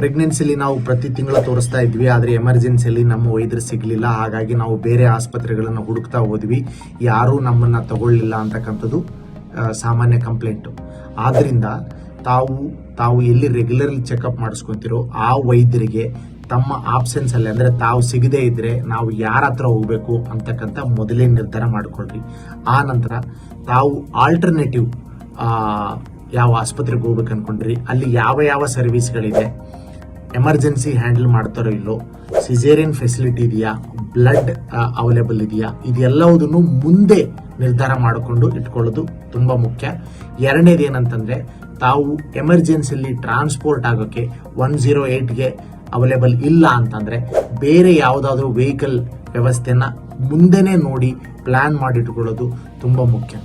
ಪ್ರೆಗ್ನೆನ್ಸಿಲಿ ನಾವು ಪ್ರತಿ ತಿಂಗಳು ತೋರಿಸ್ತಾ ಇದ್ವಿ, ಆದರೆ ಎಮರ್ಜೆನ್ಸಿಯಲ್ಲಿ ನಮ್ಮ ವೈದ್ಯರು ಸಿಗಲಿಲ್ಲ. ಹಾಗಾಗಿ ನಾವು ಬೇರೆ ಆಸ್ಪತ್ರೆಗಳನ್ನು ಹುಡುಕ್ತಾ ಹೋದ್ವಿ. ಯಾರೂ ನಮ್ಮನ್ನು ತಗೊಳ್ಳಿಲ್ಲ ಅಂತಕ್ಕಂಥದ್ದು ಸಾಮಾನ್ಯ ಕಂಪ್ಲೇಂಟು ಆದ್ದರಿಂದ ತಾವು ತಾವು ಎಲ್ಲಿ ರೆಗ್ಯುಲರ್ಲಿ ಚೆಕಪ್ ಮಾಡಿಸ್ಕೊತಿರೋ ಆ ವೈದ್ಯರಿಗೆ ತಮ್ಮ ಆಪ್ಷನ್ಸಲ್ಲಿ ಅಂದರೆ ತಾವು ಸಿಗದೇ ಇದ್ದರೆ ನಾವು ಯಾರ ಹತ್ರ ಹೋಗಬೇಕು ಅಂತಕ್ಕಂಥ ಮೊದಲೇ ನಿರ್ಧಾರ ಮಾಡಿಕೊಳ್ರಿ. ಆ ನಂತರ ತಾವು ಆಲ್ಟರ್ನೇಟಿವ್ ಯಾವ ಆಸ್ಪತ್ರೆಗೆ ಹೋಗ್ಬೇಕು ಅಂದ್ಕೊಂಡ್ರಿ ಅಲ್ಲಿ ಯಾವ ಯಾವ ಸರ್ವಿಸ್ಗಳಿದೆ ಎಮರ್ಜೆನ್ಸಿ ಹ್ಯಾಂಡಲ್ ಮಾಡ್ತಾರೋ ಇಲ್ಲೋ ಸಿಜೇರಿಯನ್ ಫೆಸಿಲಿಟಿ ಇದೆಯಾ, ಬ್ಲಡ್ ಅವೈಲೇಬಲ್ ಇದೆಯಾ, ಇದೆಲ್ಲವುದನ್ನು ಮುಂದೆ ನಿರ್ಧಾರ ಮಾಡಿಕೊಂಡು ಇಟ್ಕೊಳ್ಳೋದು ತುಂಬ ಮುಖ್ಯ. ಎರಡನೇದು ಏನಂತಂದರೆ ತಾವು ಎಮರ್ಜೆನ್ಸಿಲಿ ಟ್ರಾನ್ಸ್ಪೋರ್ಟ್ ಆಗೋಕ್ಕೆ ಒನ್ ಜೀರೋ ಏಯ್ಟ್ಗೆ ಅವೈಲೇಬಲ್ ಇಲ್ಲ ಅಂತಂದರೆ, ಬೇರೆ ಯಾವುದಾದ್ರೂ ವೆಹಿಕಲ್ ವ್ಯವಸ್ಥೆನ ಮುಂದೆನೇ ನೋಡಿ ಪ್ಲ್ಯಾನ್ ಮಾಡಿಟ್ಕೊಳ್ಳೋದು ತುಂಬ ಮುಖ್ಯ.